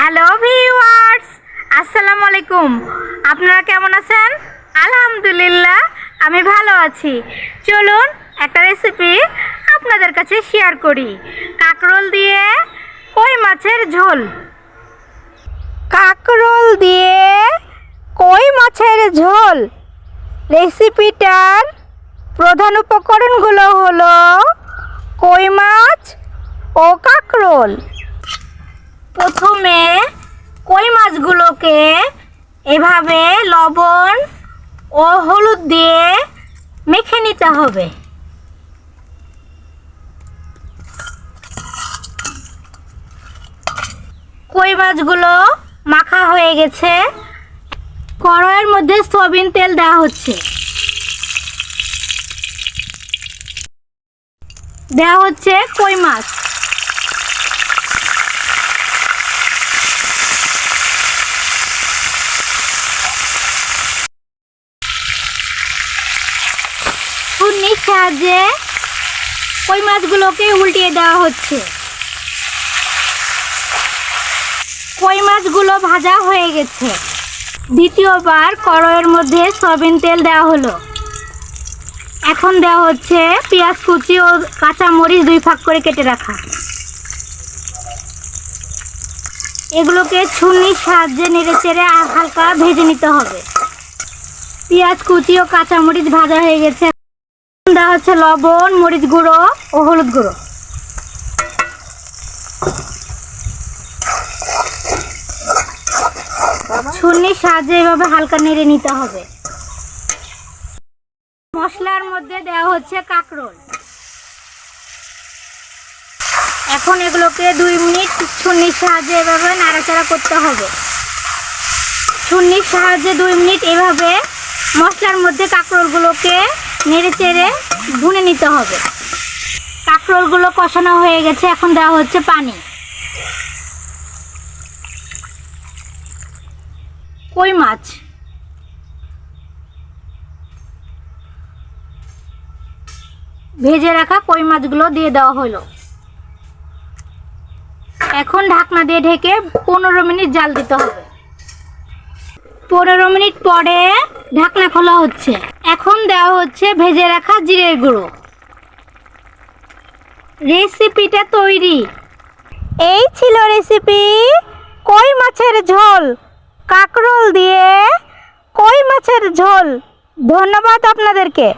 Hello viewers আসসালামু আলাইকুম আপনারা কেমন আছেন? আলহামদুলিল্লাহ, আমি ভালো আছি। চলুন একটা রেসিপি আপনাদের কাছে শেয়ার করি। কাকরোল দিয়ে কই মাছের ঝোল? কাকরোল দিয়ে কই মাছের ঝোল? রেসিপিটার প্রধান উপকরণগুলো হলো কই মাছ ও কাকরোল। প্রথমে কই মাছগুলোকে এভাবে লবণ ও হলুদ দিয়ে মেখে নিতে হবে। কই মাছগুলো মাখা হয়ে গেছে। কড়াইয়ের মধ্যে সয়াবিন তেল দেওয়া হচ্ছে। দেওয়া হচ্ছে কই মাছ। ছুরির সাহায্যে কই মাছগুলোকে উল্টিয়ে দেওয়া হচ্ছে। কই মাছগুলো ভাজা হয়ে গেছে। দ্বিতীয়বার কড়াইয়ের মধ্যে সয়াবিন তেল দেওয়া হলো। এখন দেওয়া হচ্ছে পেঁয়াজ কুচি ও কাঁচা মরিচ দুই ভাগ করে কেটে রাখা। এগুলোকে ছুরির সাহায্যে নেড়ে চেড়ে হালকা ভেজে নিতে হবে। পেঁয়াজ কুচি ও কাঁচা মরিচ ভাজা হয়ে গেছে। দেওয়া হচ্ছে লবণ, মরিচ গুঁড়ো ও হলুদ গুঁড়ো। ছুরির সাহায্যে এভাবে হালকা নেড়ে নিতে হবে। মশলার মধ্যে দেওয়া হচ্ছে কাঁকরোল। এখন এগুলোকে দুই মিনিট ছুরির সাহায্যে এভাবে নাড়াচাড়া করতে হবে। ছুরির সাহায্যে দুই মিনিট এভাবে মশলার মধ্যে কাঁকরোলগুলোকে নেড়ে চেড়ে ভুনে নিতে হবে। কাঁকরোলগুলো কষানো হয়ে গেছে, এখন দেওয়া হচ্ছে পানি। কই মাছ? ভেজে রাখা কই মাছগুলো দিয়ে দেওয়া হলো। এখন ঢাকনা দিয়ে ঢেকে পনেরো মিনিট জাল দিতে হবে। পনেরো মিনিট পরে ঢাকনা খোলা হচ্ছে। এখন দেওয়া হচ্ছে ভেজে রাখা জিরের গুঁড়ো। রেসিপিটা তৈরি। এই ছিল রেসিপি কই মাছের ঝোল। কাকরোল দিয়ে কই মাছের ঝোল। ধন্যবাদ আপনাদেরকে।